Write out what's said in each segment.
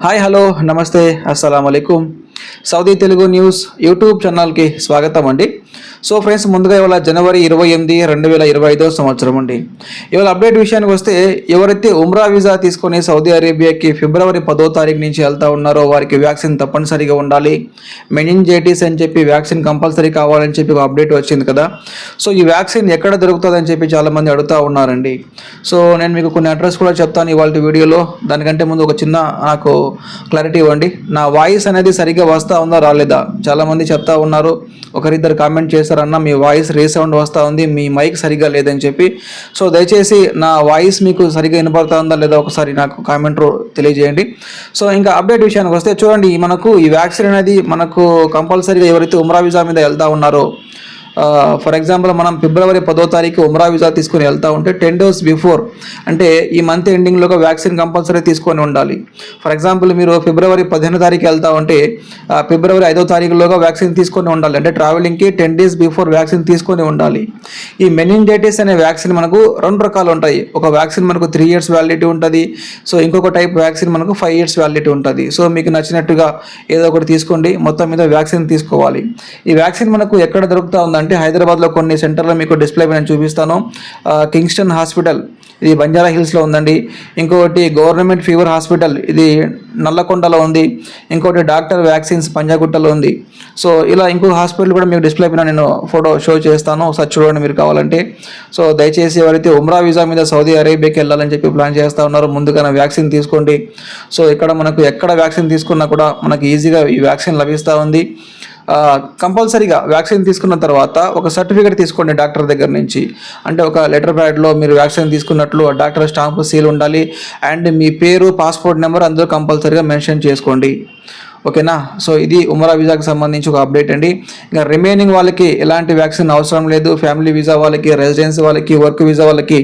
Hi hello నమస్తే అస్సలం అయికం సౌదీ తెలుగు న్యూస్ యూట్యూబ్ ఛానల్కి స్వాగతం అండి. సో ఫ్రెండ్స్ ముందుగా ఇవాళ జనవరి ఇరవై ఎనిమిది రెండు వేల ఇరవై ఐదో సంవత్సరం అండి. ఇవాళ అప్డేట్ విషయానికి వస్తే ఎవరైతే ఉమ్రా వీసా తీసుకొని సౌదీ అరేబియాకి ఫిబ్రవరి పదో తారీఖు నుంచి వెళ్తా ఉన్నారో వారికి వ్యాక్సిన్ తప్పనిసరిగా ఉండాలి. మెనింజైటిస్ అని చెప్పి వ్యాక్సిన్ కంపల్సరీ కావాలని చెప్పి ఒక అప్డేట్ వచ్చింది కదా. సో ఈ వ్యాక్సిన్ ఎక్కడ దొరుకుతుందని చెప్పి చాలామంది అడుగుతూ ఉన్నారండి. సో నేను మీకు కొన్ని అడ్రస్ కూడా చెప్తాను ఇవాళ వీడియోలో. దానికంటే ముందు ఒక చిన్న నాకు క్లారిటీ ఇవ్వండి. నా వాయిస్ అనేది సరిగ్గా వస్తూ ఉందా రాలేదా? చాలామంది చెప్తా ఉన్నారు. ఒకరిద్దరు కామెంట్ చేశారన్న మీ వాయిస్ రీసౌండ్ వస్తూ ఉంది మీ మైక్ సరిగ్గా లేదని చెప్పి. సో దయచేసి నా వాయిస్ మీకు సరిగ్గా వినపడతా ఉందా లేదా ఒకసారి నాకు కామెంట్ తెలియజేయండి. సో ఇంకా అప్డేట్ విషయానికి వస్తే చూడండి మనకు ఈ వ్యాక్సిన్ అనేది మనకు కంపల్సరీగా ఎవరైతే ఉమ్రా వీసా మీద వెళ్తా ఉన్నారో ఫర్ ఎగ్జాంపుల్ మనం ఫిబ్రవరి పదో తారీఖు ఉమ్రా వీసా తీసుకొని వెళ్తా ఉంటే టెన్ డేస్ బిఫోర్ అంటే ఈ మంత్ ఎండింగ్లో వ్యాక్సిన్ కంపల్సరీ తీసుకొని ఉండాలి. ఫర్ ఎగ్జాంపుల్ మీరు ఫిబ్రవరి పదిహేను తారీఖు వెళ్తా ఉంటే ఫిబ్రవరి ఐదో తారీఖులోగా వ్యాక్సిన్ తీసుకొని ఉండాలి. అంటే ట్రావెలింగ్కి టెన్ డేస్ బిఫోర్ వ్యాక్సిన్ తీసుకొని ఉండాలి. ఈ మెనింజైటిస్ అనే వ్యాక్సిన్ మనకు రెండు రకాలు ఉంటాయి. ఒక వ్యాక్సిన్ మనకు త్రీ ఇయర్స్ వ్యాలిడిటీ ఉంటుంది. సో ఇంకొక టైప్ వ్యాక్సిన్ మనకు ఫైవ్ ఇయర్స్ వ్యాలిడిటీ ఉంటుంది. సో మీకు నచ్చినట్టుగా ఏదో ఒకటి తీసుకోండి. మొత్తం మీద వ్యాక్సిన్ తీసుకోవాలి. ఈ వ్యాక్సిన్ మనకు ఎక్కడ దొరుకుతా ఉందంటే హైదరాబాద్లో కొన్ని సెంటర్లో మీకు డిస్ప్లే నేను చూపిస్తాను. కింగ్స్టన్ హాస్పిటల్ ఇది బంజారా హిల్స్లో ఉందండి. ఇంకొకటి గవర్నమెంట్ ఫీవర్ హాస్పిటల్ ఇది నల్లకొండలో ఉంది. ఇంకోటి డాక్టర్ వ్యాక్సిన్స్ పంజాగుట్టలో ఉంది. సో ఇలా ఇంకో హాస్పిటల్ కూడా మీకు డిస్ప్లే పైన నేను ఫోటో షో చేస్తాను. ఒకసారి చూడండి మీరు కావాలంటే. సో దయచేసి ఎవరైతే ఉమ్రా వీసా మీద సౌదీ అరేబియాకి వెళ్ళాలని చెప్పి ప్లాన్ చేస్తూ ఉన్నారో ముందుగానే వ్యాక్సిన్ తీసుకోండి. సో ఇక్కడ మనకు ఎక్కడ వ్యాక్సిన్ తీసుకున్నా కూడా మనకి ఈజీగా ఈ వ్యాక్సిన్ లభిస్తూ ఉంది. కంపల్సరీగా వ్యాక్సిన్ తీసుకున్న తర్వాత ఒక సర్టిఫికేట్ తీసుకోండి డాక్టర్ దగ్గర నుంచి. అంటే ఒక లెటర్ ప్యాడ్లో మీరు వ్యాక్సిన్ తీసుకున్నట్లు ఆ డాక్టర్ స్టాంప్ సీల్ ఉండాలి. అండ్ మీ పేరు పాస్పోర్ట్ నెంబర్ అందులో కంపల్సరీగా మెన్షన్ చేసుకోండి. ఓకేనా? సో ఇది ఉమరా వీసాకి సంబంధించి ఒక అప్డేట్ అండి. ఇంకా రిమైనింగ్ వాళ్ళకి ఎలాంటి వ్యాక్సిన్ అవసరం లేదు. ఫ్యామిలీ వీసా వాళ్ళకి రెసిడెన్సీ వాళ్ళకి వర్క్ వీసా వాళ్ళకి.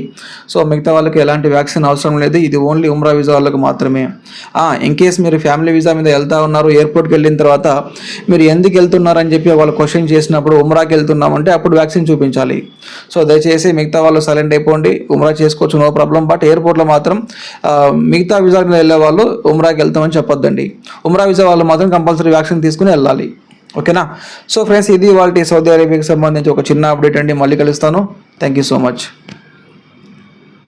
సో మిగతా వాళ్ళకి ఎలాంటి వ్యాక్సిన్ అవసరం లేదు. ఇది ఓన్లీ ఉమ్రా వీసా వాళ్ళకి మాత్రమే. ఇన్ కేస్ మీరు ఫ్యామిలీ వీసా మీద వెళ్తా ఉన్నారు ఎయిర్పోర్ట్కి వెళ్ళిన తర్వాత మీరు ఎందుకు వెళ్తున్నారని చెప్పి వాళ్ళు క్వశ్చన్ చేసినప్పుడు ఉమ్రాకి వెళ్తున్నామంటే అప్పుడు వ్యాక్సిన్ చూపించాలి. సో దయచేసి మిగతా వాళ్ళు సైలెంట్ అయిపోండి. ఉమ్రా చేసుకోవచ్చు నో ప్రాబ్లం బట్ ఎయిర్పోర్ట్లో మాత్రం మిగతా వీసా మీద వెళ్ళే వాళ్ళు ఉమ్రాకి వెళ్తామని చెప్పొద్దండి. ఉమ్రా వీసా వాళ్ళు మాత్రం కంపల్సరీ వ్యాక్సిన్ తీసుకుని వెళ్ళాలి. ఓకేనా? సో ఫ్రెండ్స్ ఇది వాళ్ళ సౌదీ అరేబియాకి సంబంధించి ఒక చిన్న అప్డేట్ అండి. మళ్ళీ కలుస్తాను. Thank you so much